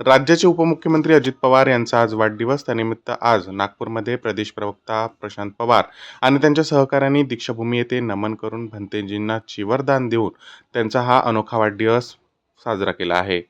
राज्याचे उपमुख्यमंत्री अजित पवार यांचा आज वाढदिवस. त्यानिमित्त आज नागपूरमध्ये प्रदेश प्रवक्ता प्रशांत पवार आणि त्यांच्या सहकाऱ्यांनी दीक्षाभूमी येथे नमन करून भंतेजींना चिवरदान देऊन त्यांचा हा अनोखा वाढदिवस साजरा केला आहे.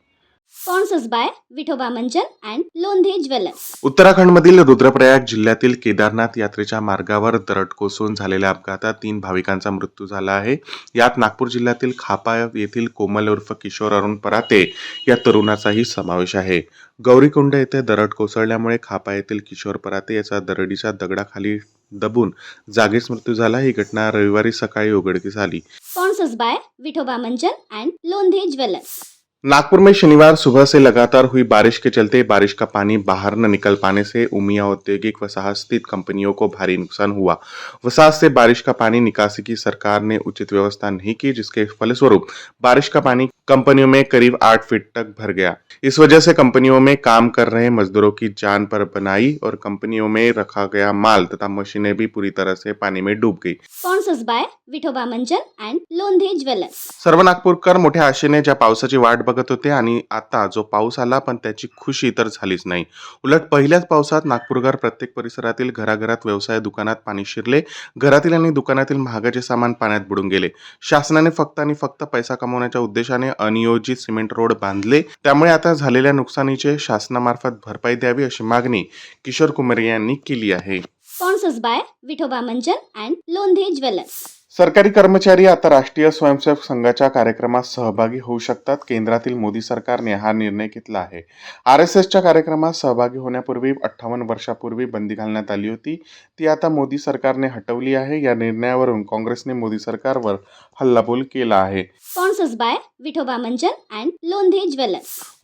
By Vithoba Manjan and Londhe Jewelers. उत्तराखंडमधील रुद्रप्रयाग जिल्ह्यातील केदारनाथ यात्रेच्या मार्गावर दरड कोसळून झालेल्या अपघातात तीन भाविकांचा मृत्यू झाला आहे यात नागपूर जिल्ह्यातील खापा येथील कोमल उर्फ किशोर अरुण पराते या तरुणाचाही समावेश आहे गौरीकुंड येथे दरड कोसळल्यामुळे खापा येथील किशोर पराते याचा दरडीच्या दगडाखाली दबून जागीच मृत्यू झाला ही घटना रविवारी सकाळी उघडकीस आली Sponsors by Vithoba Manjan and Londhe Jewelers. Nagpur में शनिवार सुबह से लगातार हुई बारिश के चलते बारिश का पानी बाहर न निकल पाने से उमिया औद्योगिक वसाहत स्थित कंपनियों को भारी नुकसान हुआ। वसाहत से बारिश का पानी निकासी की सरकार ने उचित व्यवस्था नहीं की जिसके फलस्वरूप बारिश का पानी कंपनियों में करीब आठ फीट तक भर गया। इस वजह से कंपनियों में काम कर रहे मजदूरों की जान पर बनाई और कंपनियों में रखा गया माल तथा मशीनें भी पूरी तरह से पानी में डूब गई। By Vithoba Manjan and Londhe Jewelers. सर्व नागपूरकर मोठ्या आशेने ज्या पावसाची वाट बघत होते आणि आता जो पाऊस आला पण त्याची खुशी तर झालीच नाही. उलट पहिल्याच पावसात नागपूरकर प्रत्येक परिसरातील घराघरात व्यवसाय दुकानात पाणी शिरले. घरातील आणि दुकानातील महागाचे सामान पाण्यात बुडून गेले. शासनाने फक्त आणि फक्त पैसा कमवण्याच्या उद्देशाने अनियोजित सिमेंट रोड बांधले. त्यामुळे आता झालेल्या नुकसानीचे शासनामार्फत भरपाई द्यावी अशी मागणी किशोर कुमार यांनी केली आहे. Sponsors by Vithoba Manjan and सरकारी कर्मचारी आता राष्ट्रीय स्वयंसेवक संघाच्या कार्यक्रमात सहभागी होऊ शकतात. केंद्रातील मोदी सरकारने हा निर्णय घेतला आहे. आर एस एसच्या कार्यक्रमात सहभागी होण्यापूर्वी अठ्ठावन्न वर्षापूर्वी बंदी घालण्यात आली होती. ती आता मोदी सरकारने हटवली आहे. या निर्णयावरून काँग्रेसने मोदी सरकारवर हल्लाबोल केला आहे.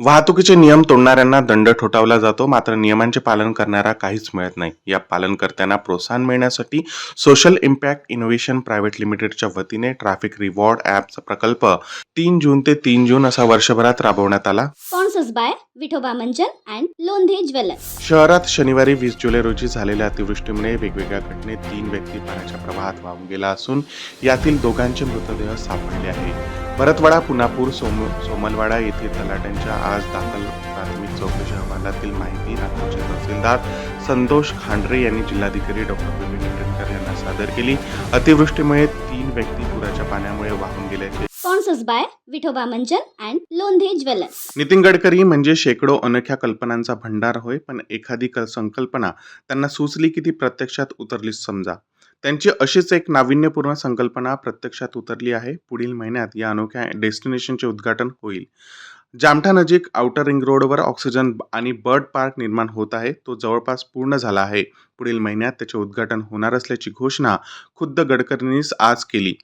वाहतुकीचे नियम तोडणाऱ्यांना दंड ठोठावला जातो. मात्र नियमांचे पालन करणारा काहीच मिळत नाही. या पालनकर्त्यांना प्रोत्साहन मिळण्यासाठी सोशल इम्पॅक्ट इनोव्हेशन प्रायव्हेट लिमिटेडच्या वतीने ट्रॅफिक रिवॉर्ड ॲपचा प्रकल्प तीन जून ते तीन जून असा वर्षभरात राबवण्यात आला Manjan and Londhe Jewelers. शहरात शनिवारी वीस जुलै रोजी झालेल्या अतिवृष्टीमुळे वेगवेगळ्या घटनेत तीन व्यक्ती पाण्याच्या प्रवाहात वाहून गेला असून यातील दोघांचे मृतदेह सापडले आहे भरतवाडा पुनापूर सोम सोमलवाडा येथील तलाट्यांच्या आज दाखल प्राथमिक चौकशी अहवालातील माहिती नागपूरचे तहसीलदार संतोष खांडरे यांनी जिल्हाधिकारी डॉक्टर विपिन यांना सादर केली. अतिवृष्टीमुळे तीन व्यक्ती पुराच्या पाण्यामुळे वाहून गेल्याचे. नितीन गडकरी म्हणजे शेकडो अनोख्या कल्पनांचा भंडार होय पण एखादी संकल्पना त्यांना सुचली की ती प्रत्यक्षात उतरलीच समजा. त्यांची अशीच एक नाविन्यपूर्ण संकल्पना प्रत्यक्षात उतरली आहे. पुढील महिन्यात या अनोख्या डेस्टिनेशनचे उद्घाटन होईल. जामठा नजीक आउटर रिंग रोडवर ऑक्सिजन आणि बर्ड पार्क निर्माण होत आहे. तो जवळपास पूर्ण झाला आहे. पुढील महिन्यात त्याचे उद्घाटन होणार असल्याची घोषणा खुद्द गडकरींनीच आज केली.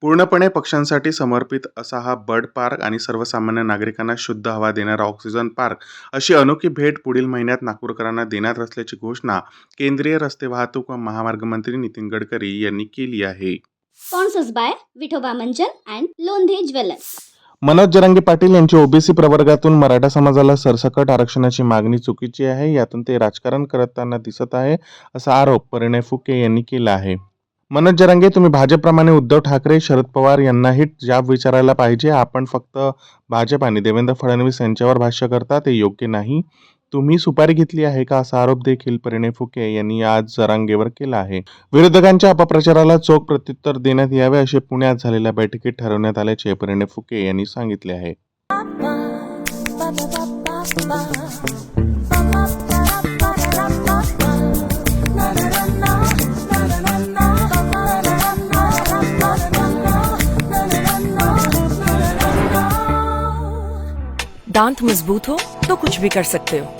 पूर्णपणे पक्ष्यांसाठी समर्पित असा हा बर्ड पार्क आणि सर्वसामान्य नागरिकांना शुद्ध हवा देणारा ऑक्सिजन पार्क अशी अनोखी भेट पुढील महिन्यात नागपूरकरांना देणार असल्याची घोषणा केंद्रीय रस्ते वाहतूक व महामार्ग मंत्री नितीन गडकरी यांनी केली आहे. Sponsors by Vithoba Manjan and Londhe Manoj Jarange Patil यांची ओबीसी प्रवर्गातून मराठा समाजाला सरसकट आरक्षणाची मागणी चुकीची आहे यातून ते राजकारण करताना दिसत आहे असा आरोप परिणय फुके यांनी केला आहे. मनोज जरांगे तुम्ही भाजपप्रमाणे उद्धव ठाकरे शरद पवार यांनाही जाब विचारायला पाहिजे. आपण फक्त भाजप आणि देवेंद्र फडणवीस यांच्यावर भाष्य करता ते योग्य नाही. तुम्ही सुपारी घेतली आहे का असा आरोप देखील परिणय फुके यांनी आज जरांगेवर केला आहे. विरोधकांच्या अपप्रचाराला चोख प्रत्युत्तर देण्यात यावे असे पुण्यात झालेल्या बैठकीत ठरवण्यात आल्याचे परिणय फुके यांनी सांगितले आहे. दांत मजबूत हो तो कुछ भी कर सकते हो।